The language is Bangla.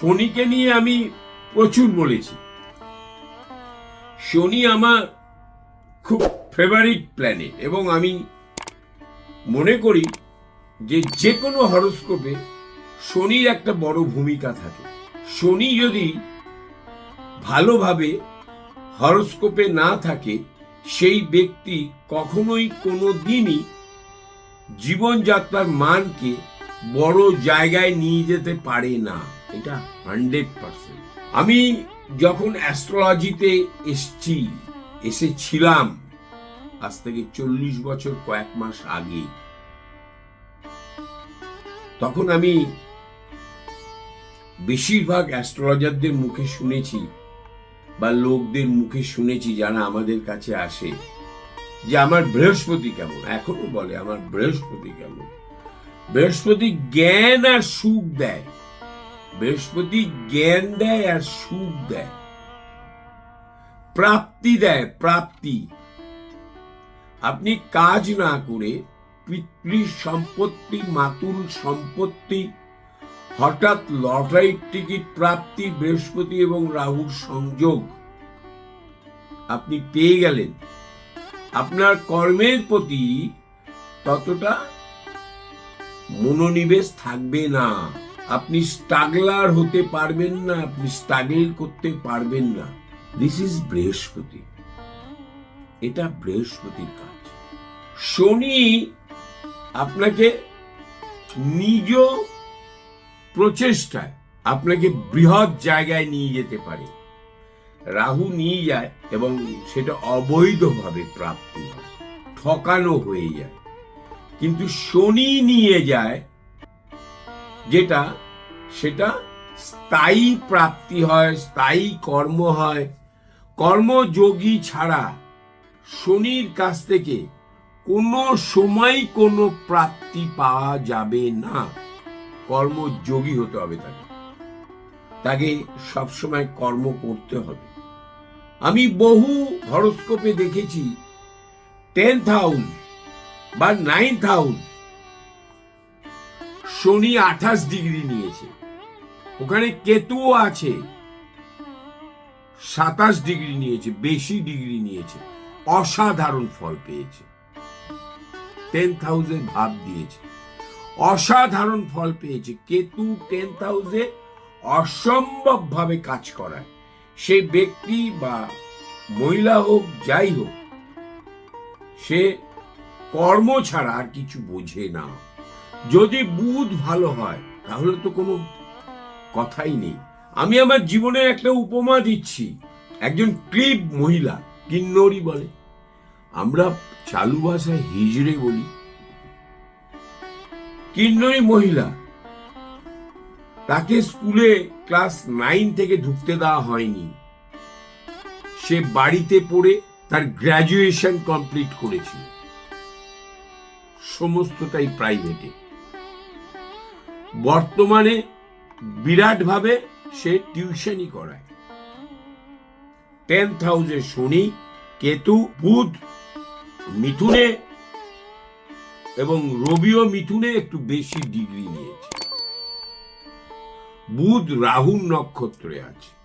শনিকে নিয়ে আমি প্রচুর বলেছি। শনি আমার খুব ফেভারিট প্ল্যানেট এবং আমি মনে করি যে যে কোনো হরস্কোপে শনির একটা বড় ভূমিকা থাকে। শনি যদি ভালোভাবে হরস্কোপে না থাকে, সেই ব্যক্তি কখনোই কোনো দিনই জীবনযাত্রার মানকে বড় জায়গায় নিয়ে যেতে পারে না। এটা হান্ড্রেড পার্সেন্ট। আমি যখন অ্যাস্ট্রোলজিতে এসছি, এসেছিলাম, আজ থেকে চল্লিশ বছর কয়েক মাস আগে, তখন আমি বেশিরভাগ অ্যাস্ট্রোলজারদের মুখে শুনেছি বা লোকদের মুখে শুনেছি, যারা আমাদের কাছে আসে, যে আমার বৃহস্পতি কেমন? এখনও বলে, আমার বৃহস্পতি কেমন? বৃহস্পতি জ্ঞান আর সুখ দেয়। বৃহস্পতি জ্ঞান দেয় আর সুখ দেয়। প্রাপ্তি দেয়, প্রাপ্তি। আপনি কাজ না করে পিতৃ সম্পত্তি, মাতুল সম্পত্তি, হঠাৎ লটারির টিকিট প্রাপ্তি, বৃহস্পতি এবং রাহুর সংযোগ আপনি পেয়ে গেলেন। আপনার কর্মের প্রতি ততটা মনোনিবেশ থাকবে না। আপনি স্ট্রাগলার হতে পারবেন না, আপনি স্ট্রাগল করতে পারবেন না। দিস ইজ বৃহস্পতি। এটা বৃহস্পতির কাজ। শনি আপনাকে নিজ প্রচেষ্টায়, আপনাকে বৃহৎ জায়গায় নিয়ে যেতে পারে। রাহু নিয়ে যায় এবং সেটা অবৈধভাবে প্রাপ্তি হয়, ঠকানো হয়ে যায়। কিন্তু শনি নিয়ে যায় যেটা, সেটা স্থায়ী প্রাপ্তি হয়, স্থায়ী কর্ম হয়। কর্মযোগী ছাড়া শনির কাছ থেকে কোনো সময় কোনো প্রাপ্তি পাওয়া যাবে না। কর্মযোগী হতে হবে তাকে। তাকে সবসময় কর্ম করতে হবে। আমি বহু হরস্কোপে দেখেছি, টেন্থ হাউস বা নাইন্থ হাউস শনি আঠাশ ডিগ্রি নিয়েছে। ওখানে কেতুও আছে। সাতাশ ডিগ্রি নিয়েছে, বেশি ডিগ্রি নিয়েছে। অসাধারণ ফল পেয়েছে। টেন্থ হাউসের ভাব দিয়েছে। অসাধারণ ফল পেয়েছে। কেতু টেন হাউসে অসম্ভব ভাবে কাজ করায়। সে ব্যক্তি বা মহিলা হোক, যাই হোক, সে কর্ম ছাড়া আর কিছু বোঝে না। যদি বুধ ভালো হয়, তাহলে তো কোনো কথাই নেই। আমি আমার জীবনের একটা উপমা দিচ্ছি। একজন ক্লিপ মহিলা, কিন্নরি বলে। আমরা চালু ভাষায় হিজড়ে বলি। কিন্নরি মহিলা, তাকে স্কুলে ক্লাস নাইন থেকে ঢুকতে দেওয়া হয়নি। সে বাড়িতে পড়ে তার গ্র্যাজুয়েশন কমপ্লিট করেছিল। সমস্তটাই প্রাইভেটে। বর্তমানে বিরাটভাবে সে টিউশনই করায়। টেন্থ হাউসে শনি, কেতু, বুধ, মিথুনে এবং রবিও মিথুনে একটু বেশি ডিগ্রি নিয়েছে। বুধ রাহুর নক্ষত্রে আছে।